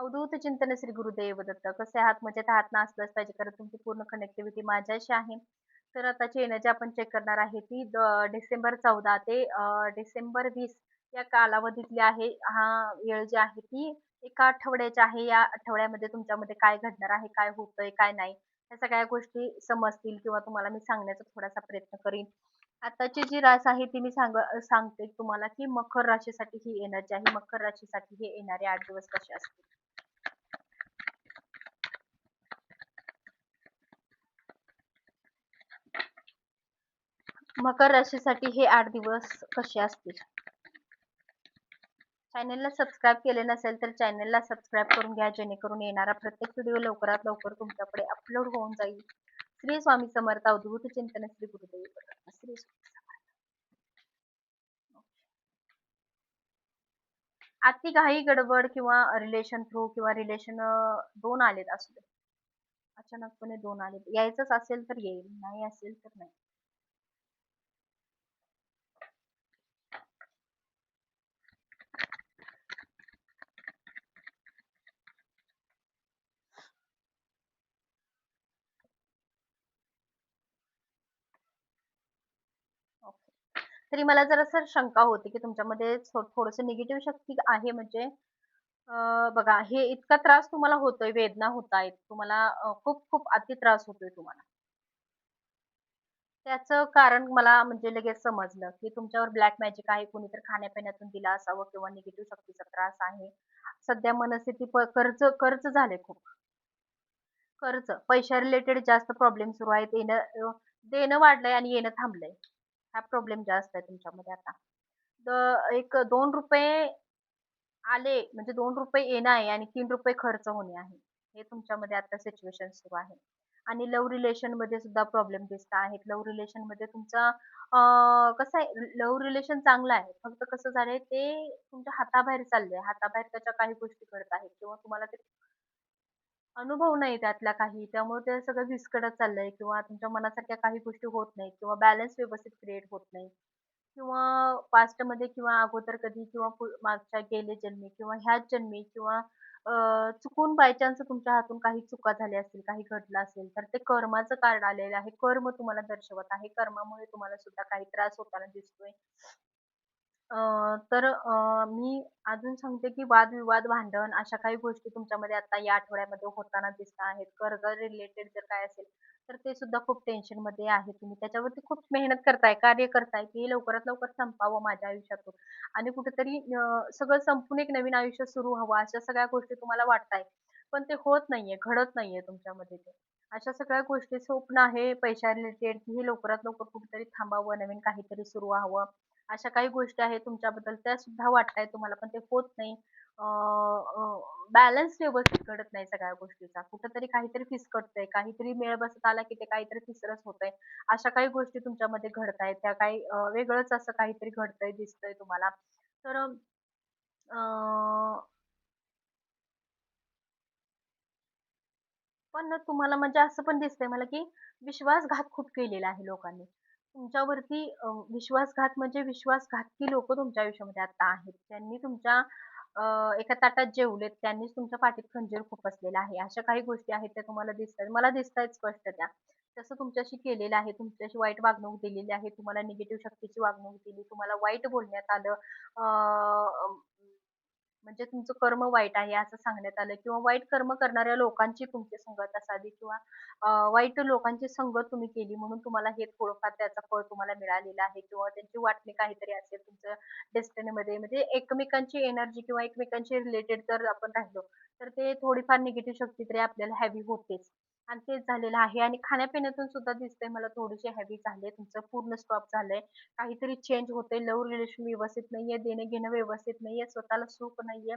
अवधूत चिंतन श्री गुरुदेव दत्त कसे आहात? मजेत आहात? ना असलंच पाहिजे. कारण तुमची पूर्ण कनेक्टिव्हिटी माझ्याशी आहे. तर आताची एनर्जी आपण चेक करणार आहे ती डिसेंबर चौदा ते डिसेंबर वीस या कालावधीतली आहे. हा वेळ जी आहे ती एका आठवड्याची आहे. या आठवड्यामध्ये तुमच्यामध्ये काय घडणार आहे? काय होतंय? काय नाही? या सगळ्या गोष्टी समजतील किंवा तुम्हाला मी सांगण्याचा थोडासा प्रयत्न करीन. आताची जी रास आहे ती मी सांग सांगते तुम्हाला की मकर राशीसाठी ही एनर्जी आहे. मकर राशीसाठी हे येणारे आठ दिवस कसे असतील? मकर राशीसाठी हे आठ दिवस कसे असतील? चॅनेलला सबस्क्राईब केले नसेल तर चॅनेलला सबस्क्राईब करून घ्या जेणेकरून येणारा प्रत्येक व्हिडिओ लवकरात लवकर तुमच्याकडे अपलोड होऊन जाईल. श्री स्वामी समर्थ अवधूत चिंतन श्री गुरुदेव. श्री अति घाई गडबड किंवा रिलेशन थ्रू किंवा रिलेशन दोन आलेत असू दे. अचानकपणे दोन आलेत. यायचंच असेल तर येईल नाही असेल तर नाही. तरी मला जरा सर शंका होती की तुमच्यामध्ये थोडस निगेटिव्ह शक्ती आहे म्हणजे अं, बघा हे इतका त्रास तुम्हाला होतोय वेदना होत आहेत तुम्हाला अं, खूप खूप अति त्रास होतोय तुम्हाला. त्याचं कारण मला म्हणजे लगेच समजलं की तुमच्यावर ब्लॅक मॅजिक आहे कोणीतरी खाण्यापिण्यातून दिला असावं किंवा निगेटिव्ह शक्तीचा त्रास आहे. सध्या मनस्थिती प- कर्ज कर्ज झाले खूप. कर्ज पैशा रिलेटेड जास्त प्रॉब्लेम सुरू आहेत येणं अं, देणं वाढलंय आणि येणं थांबलंय. हा प्रॉब्लेम जास्त आहे तुमच्यामध्ये आता. एक दोन रुपये आले म्हणजे दोन रुपये येणं आहे आणि तीन रुपये खर्च होणे आहे. हे तुमच्यामध्ये आता सिच्युएशन सुरू आहे. आणि लव्ह रिलेशनमध्ये सुद्धा प्रॉब्लेम दिसत आहेत. लव्ह रिलेशनमध्ये तुमचा कसं आहे? लव्ह रिलेशन चांगलं आहे. फक्त कसं झालंय ते तुमच्या हाताबाहेर चाललंय. हाताबाहेर त्याच्या काही गोष्टी घडत आहेत. किंवा तुम्हाला ते अनुभव नाही त्यातला काही. त्यामुळे ते सगळं विस्कटत चाललंय किंवा तुमच्या मनासारख्या काही गोष्टी होत नाही किंवा बॅलन्स व्यवस्थित क्रिएट होत नाही. किंवा पास्टमध्ये किंवा अगोदर कधी किंवा पु- मागच्या गेले जन्मी किंवा ह्याच जन्मी किंवा अं, चुकून बाय चान्स तुमच्या हातून काही चुका झाल्या असतील काही घडलं असेल तर ते कर्माचं कार्ड आलेलं आहे. कर्म तुम्हाला दर्शवत आहे. कर्मामुळे तुम्हाला सुद्धा काही त्रास होताना दिसतोय. तर अ, मी अजून सांगते की वादविवाद भांडण अशा काही गोष्टी तुमच्यामध्ये आता या आठवड्यामध्ये होताना दिसत आहेत. कर्ज रिलेटेड जर काय असेल तर ते सुद्धा खूप टेन्शनमध्ये आहे तुम्ही. त्याच्यावरती खूप मेहनत करताय कार्य करताय की हे लवकरात लवकर संपावं माझ्या आयुष्यातून. आणि कुठेतरी सगळं संपून एक नवीन आयुष्य सुरू हवं अशा सगळ्या गोष्टी तुम्हाला वाटताय. पण ते होत नाहीये घडत नाहीये तुमच्यामध्ये ते. अशा सगळ्या गोष्टी स्वप्न आहे पैशा रिलेटेड की हे लवकरात लवकर कुठेतरी थांबावं नवीन काहीतरी सुरू व्हावं. अशा काही गोष्टी आहेत तुमच्याबद्दल त्या सुद्धा वाटताय तुम्हाला पण ते होत नाही. बॅलन्स व्यवस्थित घडत नाही सगळ्या गोष्टीचा. कुठंतरी काहीतरी फिसकटतंय काहीतरी मेळ बसत आला की ते काहीतरी तिसरंच होतंय. अशा काही गोष्टी तुमच्यामध्ये घडतायत त्या काही वेगळंच असं काहीतरी घडतंय दिसतंय तुम्हाला. तर अं, पण तुम्हाला म्हणजे असं पण दिसतंय मला की विश्वासघात खूप केलेला आहे लोकांनी. तुमच्यावरती विश्वासघात म्हणजे विश्वासघातकी लोक तुमच्या आयुष्यामध्ये आता आहेत. त्यांनी तुमच्या अं, एका ताटात जेवलेत त्यांनीच तुमच्या पाठीत खंजीर खुपसलेला आहे. अशा काही गोष्टी आहेत त्या तुम्हाला दिसतात. मला दिसतायत स्पष्ट त्या. तसं तुमच्याशी केलेलं आहे तुमच्याशी वाईट वागणूक दिलेली आहे तुम्हाला निगेटिव्ह शक्तीची वागणूक दिली तुम्हाला वाईट बोलण्यात आलं अं, म्हणजे तुमचं कर्म वाईट आहे असं सांगण्यात आलं किंवा वाईट कर्म करणाऱ्या लोकांची तुमची संगत असावी किंवा वाईट लोकांची संगत तुम्ही केली म्हणून तुम्हाला हे थोडंफार त्याचं फळ तुम्हाला मिळालेलं आहे किंवा त्यांची वाटणी काहीतरी असेल तुमचं डेस्टिनीमध्ये म्हणजे एकमेकांची एनर्जी किंवा एकमेकांशी रिलेटेड जर आपण राहिलो तर ते थोडीफार निगेटिव्ह शक्ती तरी आपल्याला हॅवी होतेच. आणि तेच झालेलं आहे आणि खाण्यापिण्यातून सुद्धा दिसतंय मला थोडीशी हॅवी झाले तुमचं पूर्ण स्टॉप झालंय. काहीतरी चेंज होतंय लव्ह रिलेशन व्यवस्थित नाहीये देणं घेणं व्यवस्थित नाहीये स्वतःला सुख नाहीये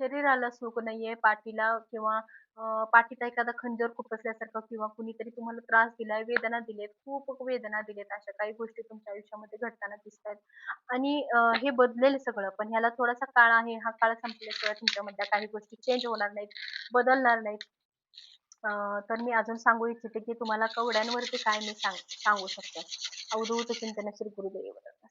शरीराला सुख नाहीये पाठीला किंवा पाठीचा एखादा खंजर खुपसल्यासारखं किंवा कुणीतरी तुम्हाला त्रास दिलाय वेदना दिलेत खूप वेदना दिलेत अशा काही गोष्टी तुमच्या आयुष्यामध्ये घडताना दिसतायत. आणि हे बदलेल सगळं पण ह्याला थोडासा काळ आहे हा काळ संपल्याशिवाय तुमच्यामधल्या काही गोष्टी चेंज होणार नाहीत बदलणार नाहीत. अं, तर मी अजून सांगू इच्छिते की तुम्हाला कवड्यांवरती काय मी सांग सांगू शकते. अवधूत चिंतन श्री गुरुदेव दत्त.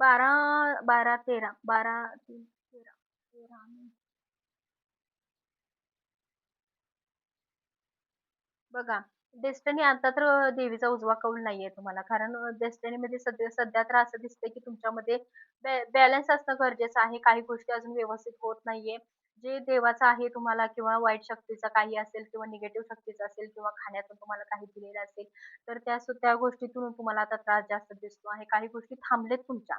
बारा बारा तेरा. बारा तीन तेरा तेरा आणि बघा. डेस्टिनी आता तर देवीचा उजवा कौल नाहीये तुम्हाला. कारण डेस्टिनी मध्ये सध्या सध्या तर असं दिसतंय की तुमच्यामध्ये बॅलन्स असणं गरजेचं आहे. काही गोष्टी अजून व्यवस्थित होत नाहीये. जे देवाचं आहे तुम्हाला किंवा वाईट शक्तीचा काही असेल किंवा निगेटिव्ह शक्तीचा असेल किंवा खाण्यातून तुम्हाला काही दिलेलं असेल तर त्या त्या गोष्टीतून तुम्हाला आता त्रास जास्त दिसतो आहे. काही गोष्टी थांबलेत तुमच्या.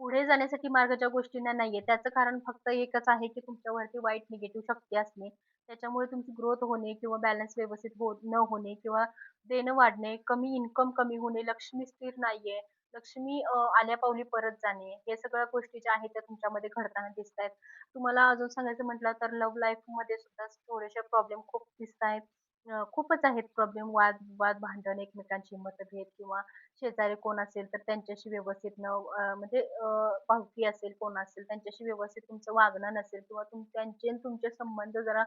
पुढे जाण्यासाठी मार्ग ज्या गोष्टींना नाहीये त्याचं कारण फक्त एकच आहे की तुमच्यावरती वाईट निगेटिव्ह शक्ती असणे. त्याच्यामुळे तुमची ग्रोथ होणे किंवा बॅलन्स व्यवस्थित होत न होणे किंवा देणं वाढणे, कमी इन्कम कमी होणे, लक्ष्मी स्थिर नाहीये, लक्ष्मी आल्या आल्यापावली परत जाणे, हे सगळ्या गोष्टी ज्या आहेत त्या तुमच्यामध्ये घडताना दिसत आहेत तुम्हाला अजून सांगायचं म्हटलं तर लव्ह लाईफमध्ये सुद्धा थोडेसे प्रॉब्लेम खूप दिसत आहेत अ, खूपच आहेत प्रॉब्लेम वाद वाद भांडण, एकमेकांशी मतभेद किंवा शेजारी कोण असेल तर त्यांच्याशी व्यवस्थित न अ, म्हणजे अ, भावकी असेल, कोण असेल त्यांच्याशी व्यवस्थित तुमचं वागणं नसेल किंवा तुम त्यांचे आणि तुमचे संबंध जरा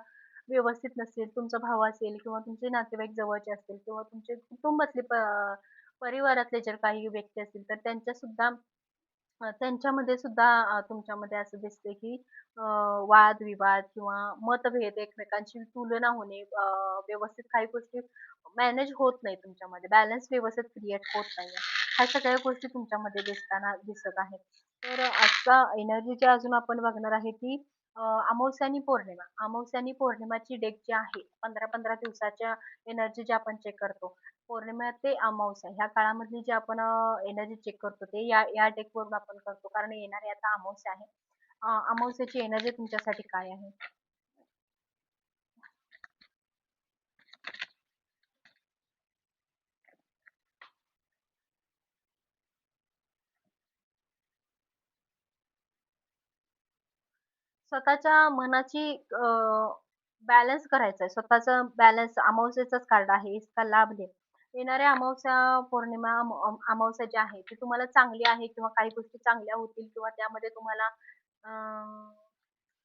व्यवस्थित नसेल तुमचा भाव असेल किंवा तुमचे नातेवाईक जवळचे असतील किंवा तुमचे कुटुंबातले प परिवारातले जर काही व्यक्ती असतील, तर त्यांच्या सुद्धा त्यांच्यामध्ये सुद्धा तुमच्यामध्ये असं दिसते की वादविवाद किंवा मतभेद एकमेकांशी तुलना होणे, व्यवस्थित काही गोष्टी मॅनेज होत नाही तुमच्यामध्ये. बॅलन्स व्यवस्थित क्रिएट होत नाही ह्या सगळ्या गोष्टी तुमच्यामध्ये दिसताना दिसत आहेत. तर आजचा एनर्जीच्या अजून आपण बघणार आहे की अमावस्यानी आणि पौर्णिमा. अमावस्यानी आणि पौर्णिमाची डेट जी आहे 15-15 दिवसाच्या एनर्जी जे आपण चेक करतो. पौर्णिमा ते अमावस्या ह्या काळामधली जी आपण एनर्जी चेक करतो ते या या डेटवरून आपण करतो. कारण येणारी आता अमावस्या आहे. अमावस्याची एनर्जी तुमच्यासाठी काय आहे? स्वतःच्या मनाची अ, बॅलन्स करायचा आहे. स्वतःचा बॅलन्स अमावस्येचाच कार्ड आहे. इसका लाभ दे येणाऱ्या अमावस्या, पौर्णिमा, अमावस्या जी आहे ती तुम्हाला चांगली आहे किंवा काही गोष्टी चांगल्या होतील किंवा त्यामध्ये तुम्हाला अ,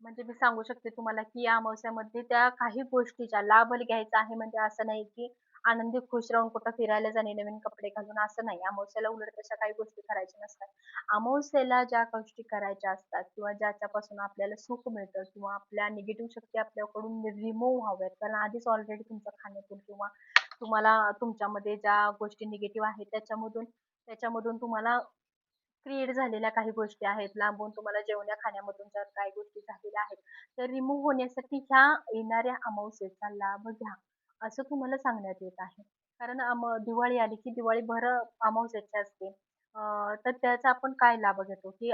म्हणजे मी सांगू शकते तुम्हाला की या अमावस्यामध्ये त्या काही गोष्टीचा लाभ घ्यायचा आहे म्हणजे असं नाही की आनंदी खुश राहून कुठं फिरायला जाणे, नवीन कपडे घालून असं नाही. अमावस्याला उलट तशा काही गोष्टी करायच्या नसतात. अमावस्याला ज्या गोष्टी करायच्या असतात किंवा ज्याच्यापासून आपल्याला सुख मिळतं किंवा आपल्या निगेटिव्ह शक्ती आपल्याकडून रिमूव्ह व्हाव्यात कारण आधीच ऑलरेडी तुमच्या खाण्यातून किंवा तुम्हाला तुमच्यामध्ये ज्या गोष्टी निगेटिव्ह आहेत त्याच्यामधून त्याच्यामधून तुम्हाला क्रिएट झालेल्या काही गोष्टी आहेत. लांबून तुम्हाला जेवण्या-खाण्यामधून जर काही गोष्टी झालेल्या आहेत, तर रिमूव्ह होण्यासाठी ह्या येणाऱ्या अमावस्येचा लाभ घ्या, असं तुम्हाला सांगण्यात येत आहे. कारण दिवाळी आली की दिवाळी भर अमावस्याची असते. तर त्याचा आपण काय लाभ घेतो, की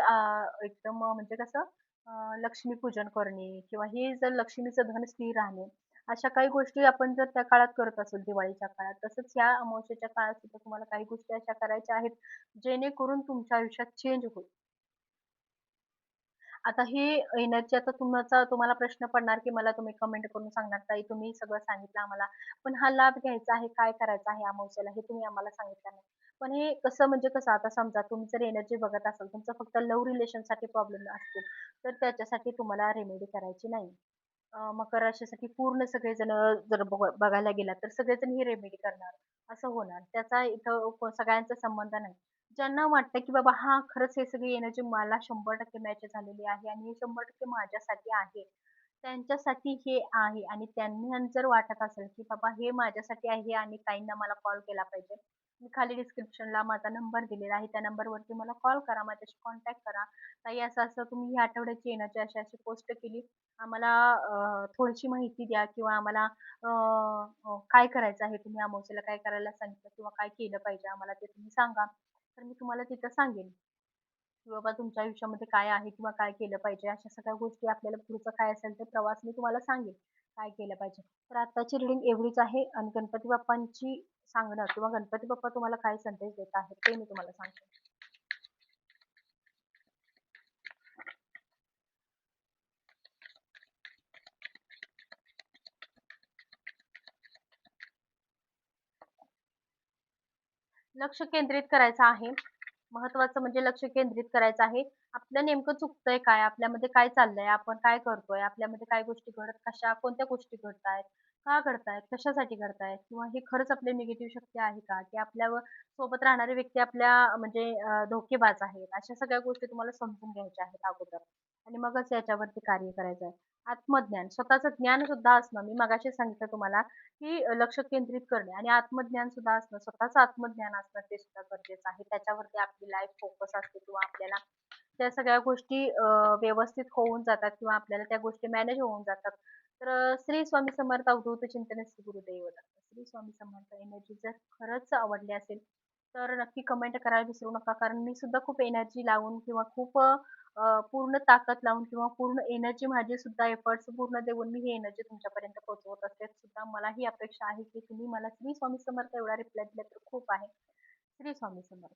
एकदम म्हणजे कसं लक्ष्मीपूजन करणे किंवा हे जर लक्ष्मीचं धन स्थिर राहणे, अशा काही गोष्टी आपण जर त्या काळात करत असू दिवाळीच्या काळात, तसंच या अमावस्येच्या काळात सुद्धा तुम्हाला काही गोष्टी अशा करायच्या आहेत, जेणेकरून तुमच्या आयुष्यात चेंज होईल. आता ही एनर्जी आता तुमचा तुम्हाला प्रश्न पडणार, की मला तुम्ही कमेंट करून सांगणार, ताई तुम्ही सगळं सांगितलं आम्हाला. पण हा लाभ घ्यायचा आहे, काय करायचा आहे अमावस्याला हे तुम्ही आम्हाला सांगितलं नाही. पण हे कसं म्हणजे कसं आता समजा तुम्ही जर एनर्जी बघत असाल, तुमचं फक्त लव्ह रिलेशनसाठी प्रॉब्लेम असतील, तर त्याच्यासाठी तुम्हाला रेमेडी करायची नाही. मकर राशीसाठी पूर्ण सगळेजण जर बघ बघायला गेला तर सगळेजण ही रेमेडी करणार, असं होणार. त्याचा इथं सगळ्यांचा संबंध नाही. ज्यांना वाटतं, की बाबा हा खरंच हे सगळी एनर्जी मला 100% मॅच झालेली आहे आणि हे 100% माझ्यासाठी आहे. त्यांच्यासाठी हे आहे आणि त्यांना जर वाटत असेल, की बाबा हे माझ्यासाठी आहे आणि ताईंना मला कॉल केला पाहिजे. मी खाली डिस्क्रिप्शनला माझा नंबर दिलेला आहे. त्या नंबरवरती मला कॉल करा, माझ्याशी कॉन्टॅक्ट करा. ताई असं-असं तुम्ही ह्या आठवड्याची येण्याची अशी-अशी पोस्ट केली. आम्हाला थोडीशी माहिती द्या किंवा आम्हाला अ, काय करायचं आहे, तुम्ही अमावसेला काय करायला सांगितलं किंवा काय केलं पाहिजे आम्हाला ते तुम्ही सांगा. तर मी तुम्हाला तिथं सांगेन, की बाबा तुमच्या आयुष्यामध्ये काय आहे किंवा काय केलं पाहिजे. अशा सगळ्या गोष्टी आपल्याला पुढचं काय असेल ते प्रवास मी तुम्हाला सांगेन, काय केलं पाहिजे. तर आत्ताची रीडिंग एवढीच आहे आणि गणपती बाप्पांची सांगणं किंवा गणपती बाप्पा तुम्हाला काय संदेश देत आहेत ते मी तुम्हाला सांगते. लक्ष केंद्रित करायचं आहे. महत्वाचं म्हणजे लक्ष केंद्रित करायचं आहे. आपलं नेमकं चुकतंय काय? आपल्यामध्ये काय चाललंय? आपण काय करतोय? आपल्यामध्ये काय गोष्टी घडत कशा कोणत्या गोष्टी घडतायत? का घडतायत? कशासाठी घडतायत? किंवा हे खरंच आपले निगेटिव्ह शक्ती आहे का? की आपल्यावर सोबत राहणारे व्यक्ती आपल्या म्हणजे धोकेबाज आहेत. अशा सगळ्या गोष्टी तुम्हाला समजून घ्यायच्या आहेत अगोदर आणि मगच याच्यावरती कार्य करायचं आहे. आत्मज्ञान, स्वतःचं ज्ञान सुद्धा असणं. मी मगाशी सांगितलं तुम्हाला, की लक्ष केंद्रित करणे आणि आत्मज्ञान सुद्धा असणं, स्वतःचं आत्मज्ञान असणं ते सुद्धा गरजेचं आहे. त्याच्यावरती आपली लाईफ फोकस असते किंवा आपल्याला त्या सगळ्या गोष्टी व्यवस्थित होऊन जातात किंवा आपल्याला त्या गोष्टी मॅनेज होऊन जातात. तर श्री स्वामी समर्थ अवधूत चिंतन श्री गुरुदेव श्री स्वामी समर्थ एनर्जी जर खरंच आवडली असेल, तर नक्की कमेंट करायला विसरू नका. कारण मी सुद्धा खूप एनर्जी लावून किंवा खूप अ, पूर्ण ताकद लावून किंवा पूर्ण एनर्जी माझे सुद्धा एफर्ट्स पूर्ण देऊन मी ही एनर्जी तुमच्यापर्यंत पोहोचवत असते. सुद्धा मला ही अपेक्षा आहे, की तुम्ही मला श्री स्वामी समर्थ एवढा रिप्लाय दिला तर खूप आहे. श्री स्वामी समर्थ.